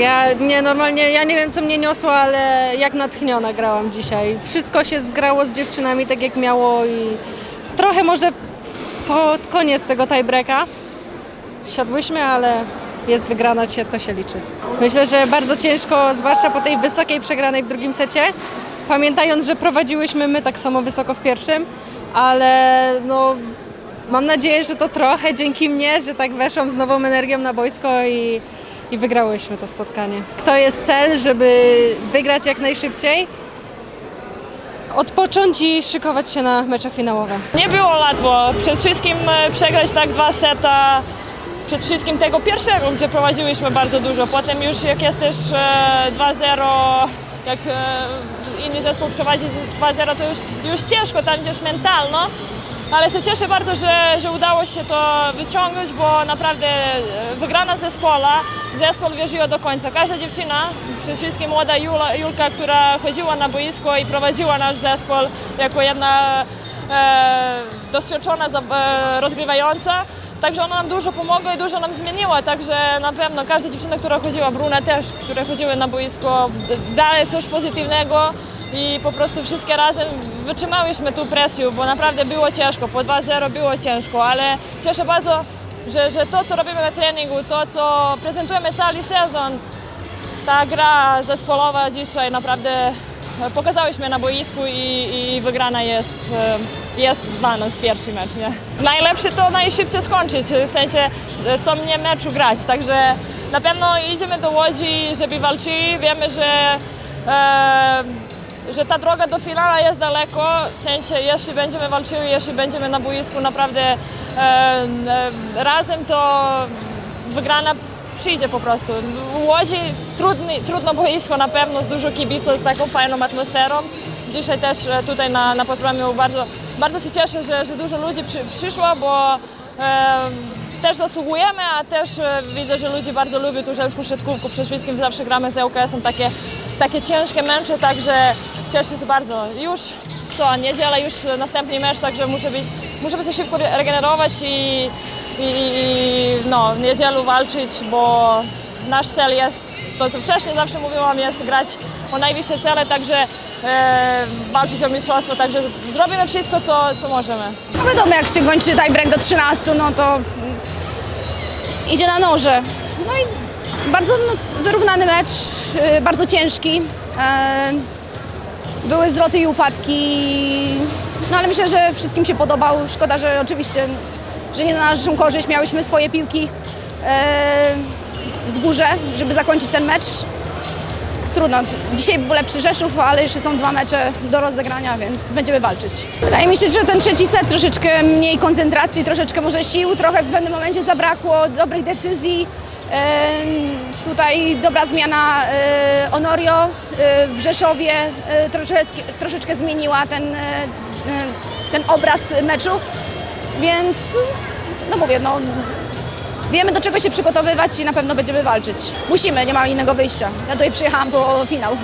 Ja nie, normalnie, ja nie wiem co mnie niosło, ale jak natchniona grałam dzisiaj. Wszystko się zgrało z dziewczynami tak jak miało i trochę może pod koniec tego tiebreaka siadłyśmy, ale jest wygrana, to się liczy. Myślę, że bardzo ciężko, zwłaszcza po tej wysokiej przegranej w drugim secie, pamiętając, że prowadziłyśmy my tak samo wysoko w pierwszym, ale no mam nadzieję, że to trochę dzięki mnie, że tak weszłam z nową energią na boisko i, i wygrałyśmy to spotkanie. To jest cel, żeby wygrać jak najszybciej, odpocząć i szykować się na mecze finałowe. Nie było łatwo. Przed wszystkim e, przegrać tak dwa seta. Przed wszystkim tego pierwszego, gdzie prowadziłyśmy bardzo dużo. Potem już jak jest też e, 2-0, jak e, inny zespół prowadzi 2-0, to już, już ciężko tam gdzieś mentalno. Ale się cieszę bardzo, że, że udało się to wyciągnąć, bo naprawdę e, wygrana zespola, zespół wierzyła do końca. Każda dziewczyna, przede wszystkim młoda Jula, Julka, która chodziła na boisko i prowadziła nasz zespół jako jedna e, doświadczona e, rozgrywająca. Także ona nam dużo pomogła i dużo nam zmieniła, także na pewno każda dziewczyna, która chodziła, Bruna też, które chodziły na boisko, d- dały coś pozytywnego i po prostu wszystkie razem wytrzymałyśmy tu presję, bo naprawdę było ciężko, po 2-0 było ciężko, ale cieszę bardzo, że, że to, co robimy na treningu, to, co prezentujemy cały sezon, ta gra zespołowa dzisiaj naprawdę pokazałyśmy na boisku i, i wygrana jest, e, jest dla nas pierwszy mecz. Nie? Najlepsze to najszybciej skończyć, w sensie e, co mnie meczu grać, także na pewno idziemy do Łodzi, żeby walczyli, wiemy, że e, że ta droga do finału jest daleko, w sensie jeśli będziemy walczyli, jeśli będziemy na boisku naprawdę e, e, razem, to wygrana przyjdzie po prostu. W Łodzi trudny, trudno boisko na pewno, z dużo kibiców, z taką fajną atmosferą. Dzisiaj też e, tutaj na, na Podpromiu bardzo, bardzo się cieszę, że, że dużo ludzi przy, przyszło, bo e, też zasługujemy, a też e, widzę, że ludzie bardzo lubią tu żelską siatkówkę. Przede wszystkim zawsze gramy z ŁKS-em takie, takie ciężkie mecze, także cieszę się bardzo. Już co, niedziela już następny mecz, także muszę być, muszę się szybko re- regenerować i, i, i no, w niedzielu walczyć, bo nasz cel jest, to co wcześniej zawsze mówiłam, jest grać o najwyższe cele, także e, walczyć o mistrzostwo, także zrobimy wszystko, co, co możemy. No wiadomo, jak się kończy tiebreak do 13, no to idzie na noże. No i bardzo no, wyrównany mecz, yy, bardzo ciężki. E, Były wzloty i upadki, no ale myślę, że wszystkim się podobał. Szkoda, że oczywiście, że nie na naszą korzyść. Miałyśmy swoje piłki e, w górze, żeby zakończyć ten mecz. Trudno. Dzisiaj był lepszy Rzeszów, ale jeszcze są dwa mecze do rozegrania, więc będziemy walczyć. Wydaje mi się, że ten trzeci set troszeczkę mniej koncentracji, troszeczkę może sił, trochę w pewnym momencie zabrakło dobrych decyzji. Tutaj dobra zmiana e, Onorio e, w Rzeszowie e, troszeczkę, troszeczkę zmieniła ten, ten obraz meczu, więc no mówię, no Wiemy do czego się przygotowywać i na pewno będziemy walczyć. Musimy, nie ma innego wyjścia. Ja tutaj przyjechałam po finał.